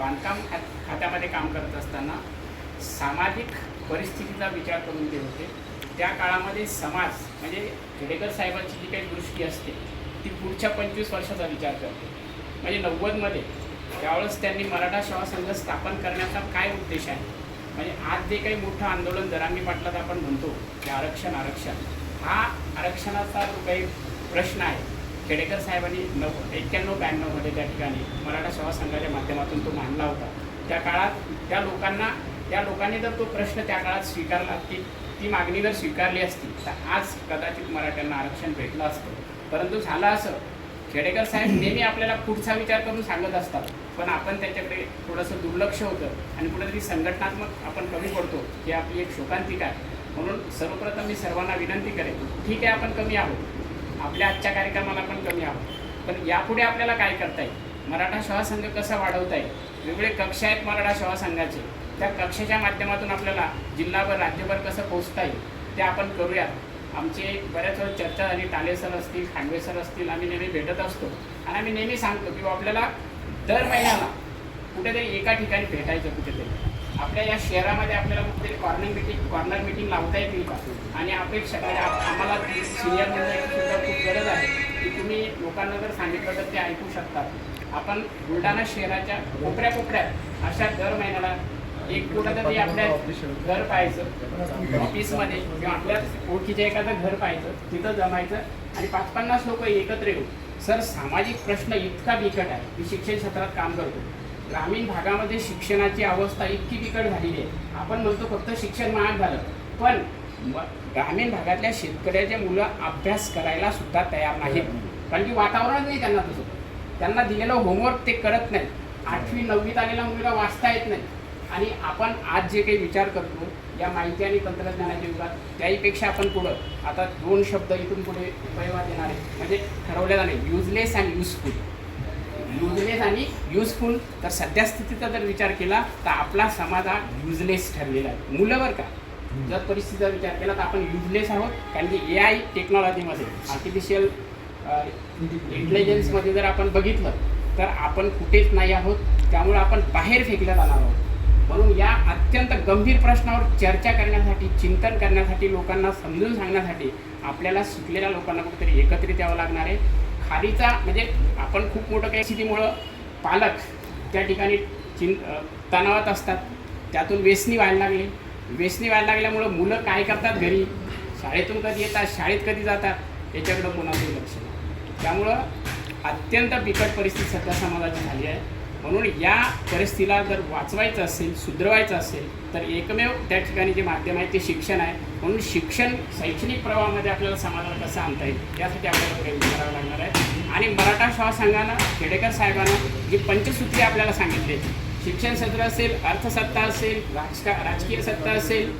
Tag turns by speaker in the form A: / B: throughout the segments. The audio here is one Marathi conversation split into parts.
A: बांधकाम खात खात्यामध्ये काम करत असताना सामाजिक परिस्थितीचा विचार करून ते होते. त्या काळामध्ये समाज म्हणजे खेडेकर साहेबांची जी काही दृष्टी असते ती पुढच्या पंचवीस वर्षाचा विचार करते. म्हणजे नव्वदमध्ये त्यावेळेस त्यांनी मराठा सेवा संघ स्थापन करण्याचा काय उद्देश आहे? म्हणजे आज जे काही मोठं आंदोलन जरांगी पाटलात आपण म्हणतो की आरक्षण आरक्षण. हा आरक्षणाचा जो काही प्रश्न आहे खेडेकर साहेबांनी नव एक्क्याण्णव ब्याण्णवमध्ये त्या ठिकाणी मराठा सेवा संघाच्या माध्यमातून तो मांडला होता. त्या काळात त्या लोकांना त्या लोकांनी जर तो प्रश्न त्या काळात स्वीकारला की ती मागणी जर स्वीकारली असती तर आज कदाचित मराठ्यांना आरक्षण भेटलं असतं. परंतु झालं असं. खेडेकर साहेब नेहमी आपल्याला पुढचा विचार करून सांगत असतात. पण आपण त्याच्याकडे थोडंसं दुर्लक्ष होतं आणि कुठेतरी संघटनात्मक आपण कमी पडतो. ही आपली एक शोकांतिका आहे. म्हणून सर्वप्रथम मी सर्वांना विनंती करेन ठीक आहे आपण कमी आहोत. आपल्या आजच्या कार्यक्रमाला पण कमी आहोत. पण यापुढे आपल्याला काय करता येईल? मराठा सेवा कसा वाढवता येईल? वेगवेगळे कक्ष आहेत मराठा श्वासंघाचे त्या कक्षेच्या माध्यमातून आपल्याला जिल्हाभर राज्यभर कसं पोहोचता येईल ते आपण करूयात. आमचे बऱ्याच वेळ चर्चा झाली. टाले सर असतील खांडवे सर असतील आम्ही नेहमी भेटत असतो. आणि आम्ही नेहमी सांगतो की बा आपल्याला दर महिन्याला कुठेतरी एका ठिकाणी भेटायचं कुठेतरी. आपल्या या शहरामध्ये आपल्याला कुठेतरी कॉर्नर मिटिंग कॉर्नर मिटिंग लावता येतील का? आणि अपेक्षा म्हणजे आम्हाला सिनियर मंडळाची सुद्धा खूप गरज आहे. की तुम्ही लोकांना जर सांगितलं तर ते ऐकू शकतात. आपण बुलढाणा शहराच्या कोपऱ्या कोपऱ्यात अशा दर महिन्याला एक कुठं तरी आपल्या घर पाहायचं. ऑफिसमध्ये किंवा आपल्या ओळखीच्या एखादं घर पाहायचं तिथं जमायचं आणि पाच पन्नास लोक एकत्र येऊन सर सामाजिक प्रश्न इतका बिकट आहे की शिक्षण क्षेत्रात काम करतो. ग्रामीण भागामध्ये शिक्षणाची अवस्था इतकी बिकट झालेली आहे. आपण म्हणतो फक्त शिक्षण महाग झालं. पण ग्रामीण भागातल्या शेतकऱ्याचे मुलं अभ्यास करायला सुद्धा तयार नाहीत. कारण की वातावरण नाही त्यांना तसं. त्यांना दिलेलं होमवर्क ते करत नाहीत. आठवी नववीत आलेला मुलगा वाचता येत नाही. आणि आपण आज जे काही विचार करतो या माहिती आणि तंत्रज्ञानाच्या युगात त्याहीपेक्षा आपण पुढं आता दोन शब्द इथून पुढे उपयोगात येणार आहे म्हणजे ठरवले झाले युजलेस अँड युजफुल युजलेस आणि युजफुल तर सध्या स्थितीचा जर विचार केला तर आपला समाज हा युजलेस ठरलेला आहे. मुलं बरं का? जर परिस्थितीचा विचार केला तर आपण युजलेस आहोत. कारण की ए आय टेक्नॉलॉजीमध्ये आर्टिफिशियल इंटेलिजन्समध्ये जर आपण बघितलं तर आपण कुठेच नाही आहोत. त्यामुळे आपण बाहेर फेकल्या जाणार आहोत. म्हणून या अत्यंत गंभीर प्रश्नावर चर्चा करण्यासाठी चिंतन करण्यासाठी लोकांना समजून सांगण्यासाठी आपल्याला शिकलेल्या लोकांना कुठेतरी एकत्रित यावं लागणार आहे. खारीचा म्हणजे आपण खूप मोठं काही स्थितीमुळं पालक त्या ठिकाणी चिं तणावात असतात. त्यातून वेसणी व्हायला लागली. वेसणी व्हायला लागल्यामुळं मुलं काय करतात घरी? शाळेतून कधी येतात? शाळेत कधी जातात? याच्याकडं कोणाचंही लक्ष नाही. त्यामुळं अत्यंत बिकट परिस्थिती सध्या समाजाची झाली आहे. म्हणून या परिस्थितीला जर वाचवायचं असेल सुधरवायचं असेल तर एकमेव त्या ठिकाणी जे माध्यम आहे ते शिक्षण आहे. म्हणून शिक्षण शैक्षणिक प्रवाहामध्ये आपल्याला समाजाला कसं आणता येईल यासाठी आपल्याला प्रयत्न करावा लागणार आहे. आणि मराठा शाह संघानं खेडेकर साहेबांना जी पंचसूत्री आपल्याला सांगितली शिक्षण सत्र असेल अर्थसत्ता असेल राजका राजकीय सत्ता असेल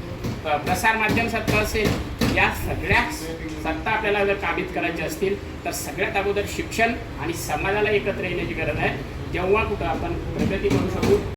A: प्रसारमाध्यम प्रसार माध्यम सत्ता असेल या सगळ्या सत्ता आपल्याला जर काबीज करायच्या असतील तर सगळ्यात अगोदर शिक्षण आणि समाजाला एकत्र येण्याची गरज आहे. तेव्हा कुठं आपण प्रगती करू शकू